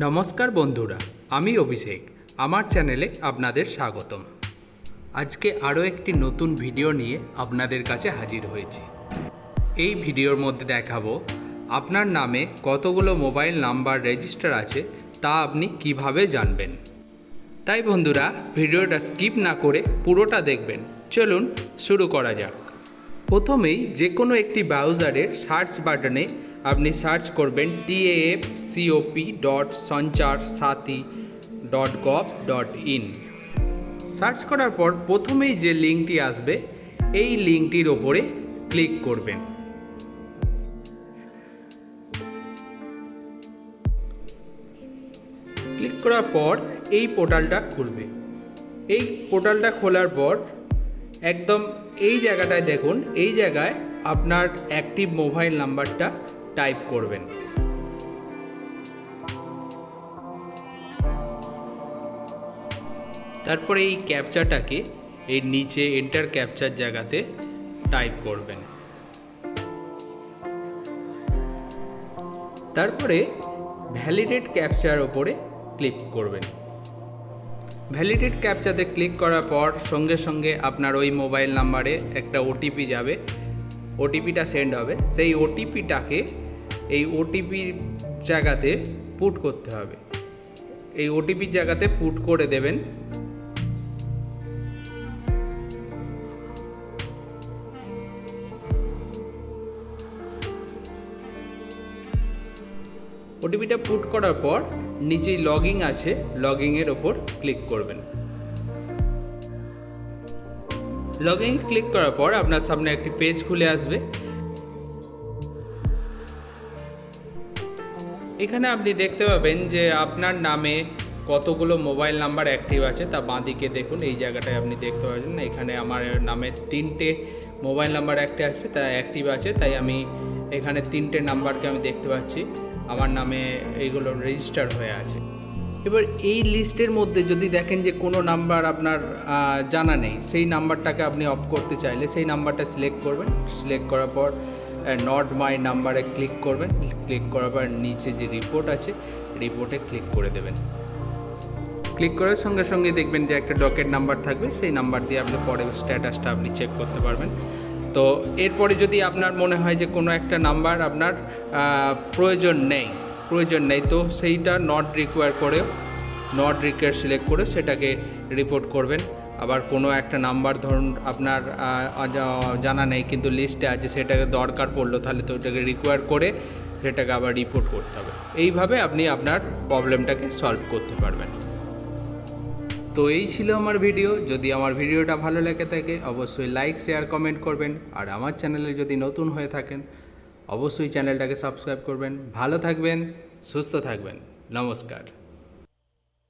নমস্কার বন্ধুরা, আমি অভিষেক। আমার চ্যানেলে আপনাদের স্বাগতম। আজকে আরও একটি নতুন ভিডিও নিয়ে আপনাদের কাছে হাজির হয়েছি। এই ভিডিওর মধ্যে দেখাবো, আপনার নামে কতগুলো মোবাইল নাম্বার রেজিস্টার আছে তা আপনি কীভাবে জানবেন। তাই বন্ধুরা, ভিডিওটা স্কিপ না করে পুরোটা দেখবেন। চলুন শুরু করা যাক। প্রথমেই যে কোনো একটি ব্রাউজারের সার্চ বাটনে আপনি সার্চ করবেন টিএএফ COP dot Sanchar Saathi dot gov dot in search করার পর প্রথমেই যে লিঙ্কটি আসবে, এই লিঙ্কটির ওপরে ক্লিক করবেন। ক্লিক করার পর এই পোর্টালটা খুলবে। এই পোর্টালটা খোলার পর একদম এই জায়গাটায় দেখুন, এই জায়গায় আপনার অ্যাক্টিভ মোবাইল নাম্বারটা টাইপ করবেন। তারপরে এই ক্যাপচাটাকে এই নিচে এন্টার ক্যাপচার জায়গাতে টাইপ করবেন। তারপরে ভ্যালিডেট ক্যাপচার ওপরে ক্লিক করবেন। ভ্যালিডেট ক্যাপচাতে ক্লিক করার পর সঙ্গে সঙ্গে আপনার ওই মোবাইল নাম্বারে একটা ওটিপি যাবে। ওটিপিটা সেন্ড হবে। সেই ওটিপিটাকে এই ওটিপির জায়গাতে পুট করতে হবে। এই ওটিপির জায়গাতে পুট করে দেবেন। ওটিপিটা পুট করার পর নিচেই লগিং আছে। লগিংয়ের ওপর ক্লিক করবেন। লগিং ক্লিক করার পর আপনার সামনে একটি পেজ খুলে আসবে। এখানে আপনি দেখতে পাবেন যে আপনার নামে কতগুলো মোবাইল নাম্বার অ্যাক্টিভ আছে, তা বাঁদিকে দেখুন, এই জায়গাটায় আপনি দেখতে পাবেন এখানে আমার নামে তিনটে মোবাইল নাম্বার একটা আসবে তা অ্যাক্টিভ আছে, তাই আমি এখানে তিনটে নাম্বারকে আমি দেখতে পাচ্ছি, আমার নামে এইগুলো রেজিস্টার হয়ে আছে। এবার এই লিস্টের মধ্যে যদি দেখেন যে কোনো নাম্বার আপনার জানা নেই, সেই নাম্বারটাকে আপনি অফ করতে চাইলে সেই নাম্বারটা সিলেক্ট করবেন। সিলেক্ট করার পর নট মাই নাম্বারে ক্লিক করবেন। ক্লিক করার পর নিচে যে রিপোর্ট আছে রিপোর্টে ক্লিক করে দেবেন। ক্লিক করার সঙ্গে সঙ্গে দেখবেন যে একটা ডকেট নাম্বার থাকবে, সেই নাম্বার দিয়ে আপনি পরে স্ট্যাটাসটা আপনি চেক করতে পারবেন। তো এরপরে যদি আপনার মনে হয় যে কোনো একটা নাম্বার আপনার প্রয়োজন নেই প্রয়োজন নেই। তো সেইটা নট রিকোয়ার করে নট রিকোয়ার সিলেক্ট করে সেটাকে রিপোর্ট করবেন। আবার কোনো একটা নাম্বার ধরুন আপনার জানা নেই কিন্তু লিস্টে আছে সেটাকে দরকার পড়ল তাহলে তো ওটাকে রিকোয়ার করে সেটাকে আবার রিপোর্ট করতে হবে। এইভাবে আপনি আপনার প্রবলেমটাকে সলভ করতে পারবেন। তো এই ছিল আমার ভিডিও যদি আমার ভিডিওটা ভালো লেগে থাকে, অবশ্যই লাইক শেয়ার কমেন্ট করবেন। আর আমার চ্যানেলে যদি নতুন হয়ে থাকেন অবশ্যই চ্যানেলটাকে সাবস্ক্রাইব করবেন। ভালো থাকবেন সুস্থ থাকবেন। নমস্কার।